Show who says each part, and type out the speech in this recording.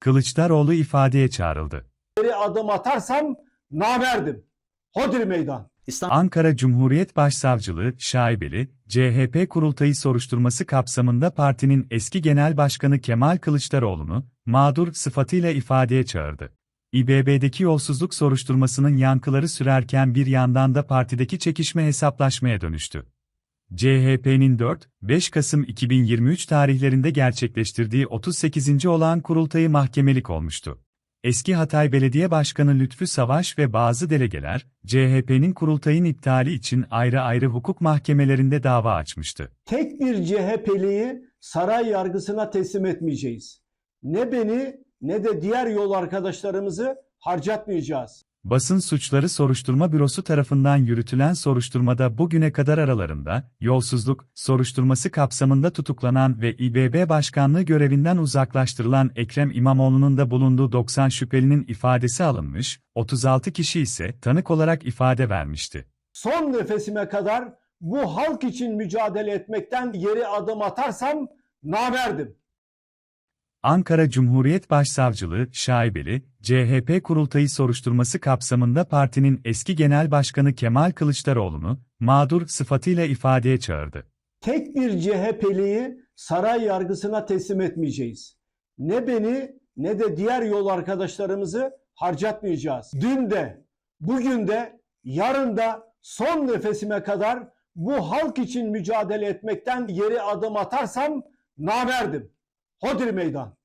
Speaker 1: Kılıçdaroğlu ifadeye çağrıldı.
Speaker 2: geri adım atarsam namerdim. Hodri meydan.
Speaker 1: Ankara Cumhuriyet Başsavcılığı, şaibeli, CHP kurultayı soruşturması kapsamında partinin eski genel başkanı Kemal Kılıçdaroğlu'nu, mağdur sıfatıyla ifadeye çağırdı. İBB'deki yolsuzluk soruşturmasının yankıları sürerken bir yandan da partideki çekişme hesaplaşmaya dönüştü. CHP'nin 4-5 Kasım 2023 tarihlerinde gerçekleştirdiği 38. olağan kurultayı mahkemelik olmuştu. Eski Hatay Belediye Başkanı Lütfü Savaş ve bazı delegeler, CHP'nin kurultayın iptali için ayrı ayrı hukuk mahkemelerinde dava açmıştı.
Speaker 2: Tek bir CHP'liyi saray yargısına teslim etmeyeceğiz. Ne beni ne de diğer yol arkadaşlarımızı harcatmayacağız.
Speaker 1: Basın Suçları Soruşturma Bürosu tarafından yürütülen soruşturmada bugüne kadar aralarında, yolsuzluk soruşturması kapsamında tutuklanan ve İBB Başkanlığı görevinden uzaklaştırılan Ekrem İmamoğlu'nun da bulunduğu 90 şüphelinin ifadesi alınmış, 36 kişi ise tanık olarak ifade vermişti.
Speaker 2: Son nefesime kadar bu halk için mücadele etmekten geri adım atarsam namerdim.
Speaker 1: Ankara Cumhuriyet Başsavcılığı, şaibeli, CHP kurultayı soruşturması kapsamında partinin eski genel başkanı Kemal Kılıçdaroğlu'nu, mağdur sıfatıyla ifadeye çağırdı.
Speaker 2: Tek bir CHP'liyi saray yargısına teslim etmeyeceğiz. Ne beni ne de diğer yol arkadaşlarımızı harcatmayacağız. Dün de, bugün de, yarın da son nefesime kadar bu halk için mücadele etmekten geri adım atarsam namerdim. Hodri meydan.